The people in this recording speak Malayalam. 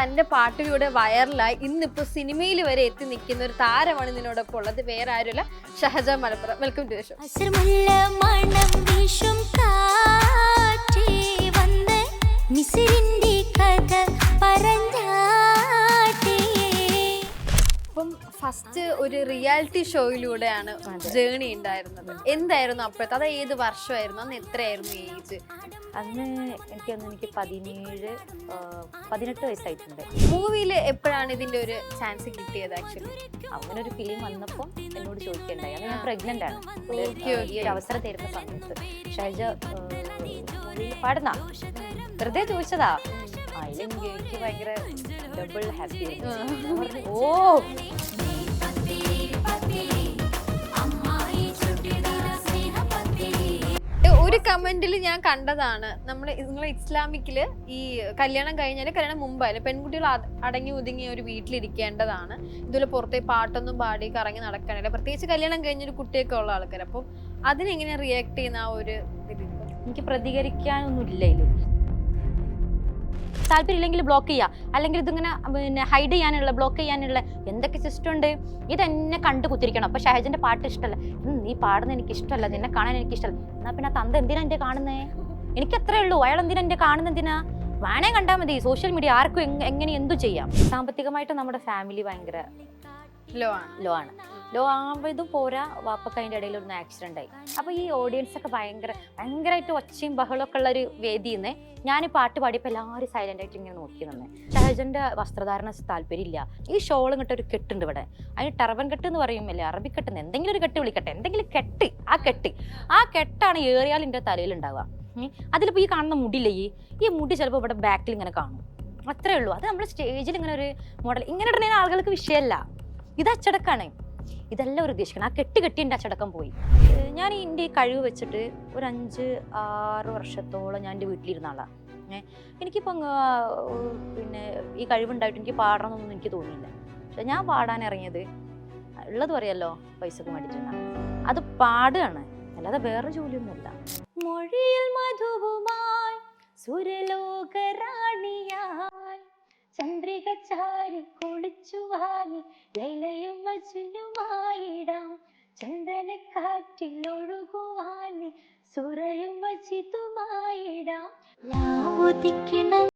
തന്റെ പാട്ടിലൂടെ വൈറലായി ഇന്നിപ്പോ സിനിമയിൽ വരെ എത്തി നിൽക്കുന്ന ഒരു താരമാണ് ഇതിനോടൊപ്പം ഉള്ളത്. വേറെ ആരുമല്ല Shahaja Malappuram. Welcome to show first ഒരു റിയാലിറ്റി ഷോയിലൂടെയാണ് ജേണി ഉണ്ടായിരുന്നത്. എന്തായിരുന്നു അപ്പോഴത്തെ? അത് ഏത് വർഷമായിരുന്നു? അന്ന് എത്രയായിരുന്നു ഏജ്? അന്ന് എനിക്കൊന്ന് എനിക്ക് പതിനേഴ് പതിനെട്ട് വയസ്സായിട്ടുണ്ട്. മൂവിയിൽ എപ്പോഴാണ് ഇതിന്റെ ഒരു ചാൻസ് കിട്ടിയത് ആക്ച്വലി? അങ്ങനെ ഒരു ഫിലിം വന്നപ്പോൾ എന്നോട് ചോദിക്കണ്ടായി അത് ഞാൻ പ്രഗ്നന്റ് ആണ്. ഈ ഒരു അവസരം തരുന്ന സമയത്ത്. ഷൈജ പാടുന്ന? വെറുതെ ചോദിച്ചതാ. അതിലെനിക്ക് എനിക്ക് ഭയങ്കര ഡബിൾ ഹാപ്പി ഓ ഒരു കമന്റിൽ ഞാൻ കണ്ടതാണ്. നമ്മൾ നിങ്ങൾ ഇസ്ലാമിക്കിൽ ഈ കല്യാണം കഴിഞ്ഞാൽ കല്യാണം മുമ്പായാലും പെൺകുട്ടികൾ അടങ്ങി ഒതുങ്ങി ഒരു വീട്ടിലിരിക്കേണ്ടതാണ്. ഇതുപോലെ പുറത്തെ പാട്ടൊന്നും പാടി കറങ്ങി നടക്കാനില്ല പ്രത്യേകിച്ച് കല്യാണം കഴിഞ്ഞ ഒരു കുട്ടിയൊക്കെ ഉള്ള ആൾക്കാർ അപ്പം അതിനെങ്ങനെ റിയാക്ട് ചെയ്യുന്ന ആ ഒരു? എനിക്ക് പ്രതികരിക്കാനൊന്നും ഇല്ല താല്പര്യമില്ലെങ്കിൽ ബ്ലോക്ക് ചെയ്യുക അല്ലെങ്കിൽ ഇതിങ്ങനെ പിന്നെ ഹൈഡ് ചെയ്യാനുള്ള ബ്ലോക്ക് ചെയ്യാനുള്ള എന്തൊക്കെ സിസ്റ്റം ഉണ്ട്? ഇതെന്നെ കണ്ടു കുത്തിരിക്കണം. അപ്പൊ ഷഹജിന്റെ പാട്ട് ഇഷ്ടമല്ല നീ പാടുന്ന എനിക്ക് ഇഷ്ടമല്ല നിന്നെ കാണാൻ എനിക്ക് ഇഷ്ടമല്ല എന്നാ പിന്നെ തന്ത എന്തിനാ എന്റെ കാണുന്നേ? എനിക്ക് അത്രേ ഉള്ളൂ. അയാൾ എന്തിനാ എന്റെ കാണുന്ന എന്തിനാ? വേണേ കണ്ടാൽ മതി. സോഷ്യൽ മീഡിയ ആർക്കും എങ്ങനെ എന്തു ചെയ്യാം? സാമ്പത്തികമായിട്ട് നമ്മുടെ ഫാമിലി ഭയങ്കര ലോ ആണ്. ലോ ആണ്. ലോ ആവതും പോരാ വാപ്പക്ക് അതിന്റെ ഇടയിൽ ഒരു ആക്സിഡന്റ് ആയി. അപ്പോൾ ഈ ഓഡിയൻസ് ഒക്കെ ഭയങ്കര ഭയങ്കരമായിട്ട് ഒച്ചയും ബഹളമൊക്കെ ഉള്ള ഒരു വേദിയിൽ നിന്ന് ഞാൻ പാട്ട് പാടിയപ്പോൾ എല്ലാവരും സൈലന്റ് ആയിട്ട് ഇങ്ങനെ നോക്കി നിന്ന്. ഷഹജന്റെ വസ്ത്രധാരണ താല്പര്യമില്ല. ഈ ഷോളും കിട്ട ഒരു കെട്ടുണ്ട് ഇവിടെ. അതിന് ടർബൻ കെട്ട് എന്ന് പറയുമല്ലേ അറബി കെട്ടുന്ന എന്തെങ്കിലും ഒരു കെട്ട് വിളിക്കട്ടെ. എന്തെങ്കിലും കെട്ട് ആ കെട്ട്. ആ കെട്ടാണ് ഏറിയാൽ എന്റെ തലയിൽ ഉണ്ടാവുക. അതിലിപ്പോൾ ഈ കാണുന്ന മുടിയില്ലേ ഈ? മുടി ചിലപ്പോൾ ഇവിടെ ബാക്കിൽ ഇങ്ങനെ കാണും. അത്രേ ഉള്ളൂ. അത് നമ്മൾ സ്റ്റേജിൽ ഇങ്ങനെ ഒരു മോഡൽ ഇങ്ങനെ ഇടുന്നതിന് ആളുകൾക്ക് വിഷയമല്ല. ഇത് അച്ചടക്കാണ്. ഇതെല്ലാം ഒരു ഉദ്ദേശിക്കണം. ആ കെട്ട് കെട്ടി എന്റെ അച്ചടക്കം പോയി. ഞാൻ എന്റെ ഈ കഴിവ് വെച്ചിട്ട് ഒരു അഞ്ച് ആറ് വർഷത്തോളം ഞാൻ എന്റെ വീട്ടിലിരുന്ന ആളാണ് ഏഹ് പിന്നെ ഈ കഴിവുണ്ടായിട്ട് എനിക്ക് പാടണമെന്നൊന്നും എനിക്ക് തോന്നിയില്ല. പക്ഷെ ഞാൻ പാടാൻ ഇറങ്ങിയത് ഉള്ളത് പറയല്ലോ പൈസക്ക് വേണ്ടിയിട്ടാണ് അത് പാടുകയാണ് അല്ലാതെ വേറെ ജോലിയൊന്നുമില്ല. മൊഴിയിൽ മധുവുമായി സുരലോകറാണിയായി ചന്ദ്രിക ചാരി കുളിച്ചു വാങ്ങി ലൈലയും മജുനുമായിടാം. ചന്ദനക്കാറ്റിൽ ഒഴുകുവാനി സുറയും വച്ചിതുമായിടാം ഉദിക്കണം